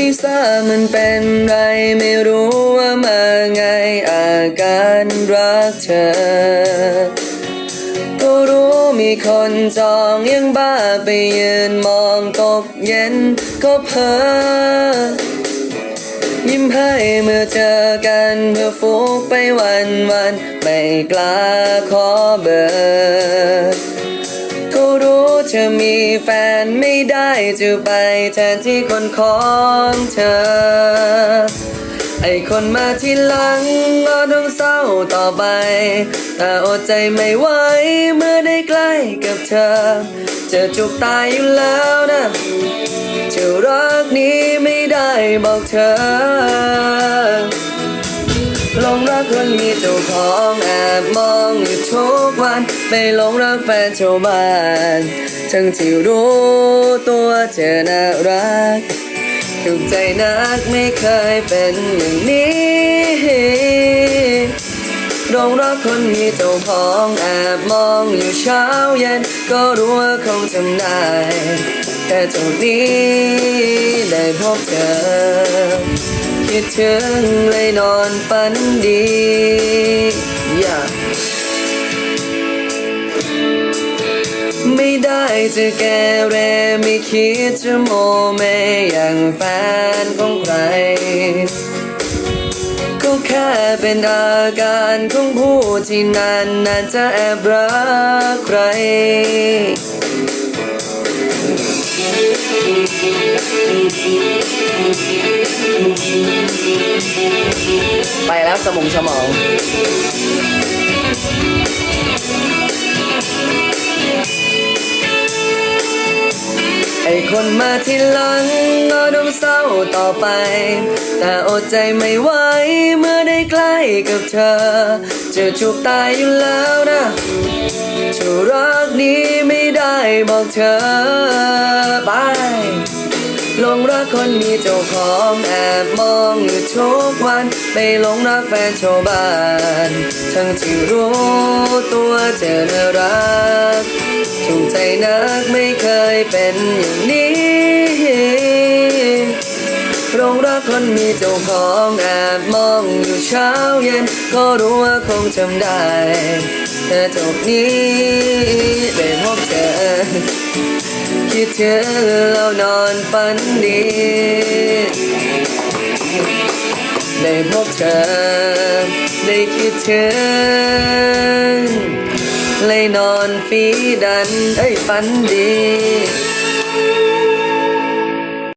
ไม่ทราบมันเป็นไรไม่รู้ว่ามาไงอาการรักเธอ ก็รู้มีคนจองยังบ้าไปยืนมองตกเย็นก็เพ้อยิ้มให้เมื่อเจอกันเพื่อฟุกไปวันวัน ไม่กล้าขอเบอร์ เธอมีแฟนไม่ได้จะไปแทนที่คนของเธอ ไอคนมาที่หลังก็ต้องเศร้าต่อไป แต่อดใจไม่ไหวเมื่อได้ใกล้กับเธอ จะจุกตายอยู่แล้วนะจะรักนี้ไม่ได้บอกเธอ งรักคนมีเจ้าของแอบมองอยู่ทุกวันไม่หลงรักแฟนชาวบ้านทั้งที่รู้ตัวเธอน่ารักถูกใจนักไม่เคยเป็นอย่างนี้หลงรักคนมีเจ้าของแอบมองอยู่เช้าเย็นก็รู้ว่าคงทำได้แค่โชคดีได้พบเธอ คิดถึงเลยนอนฝันดี yeah. ไม่ได้จะแกเรไม่คิดจะโมเมอย่างแฟนของใคร ก็แค่เป็นอาการของผู้ที่นานนานจะแอบรักใคร ไปแล้วสมองสมองไอคนมาที่หลังก็ต้องเศร้าต่อไป แต่อดใจไม่ไหวเมื่อได้ใกล้กับเธอ จะจูบตายอยู่แล้วนะจะรักนี้ไม่ได้บอกเธอไป หลงรักคนมีเจ้าของแอบมองอยู่ทุกวัน ไม่หลงรักแฟนชาวบ้าน ทั้งที่รู้ตัวเธอน่ารักถูกใจนักไม่เคยเป็นอย่างนี้หลงรักคนมีเจ้าของแอบมองอยู่เช้าเย็น ก็รู้ว่าคงจำได้แต่จบนี้ได้พบเธอ คิดถึงเรานอนฝันดี ได้พบเธอ ได้คิดถึงเลยนอนฟีดันไอ้ฝันดี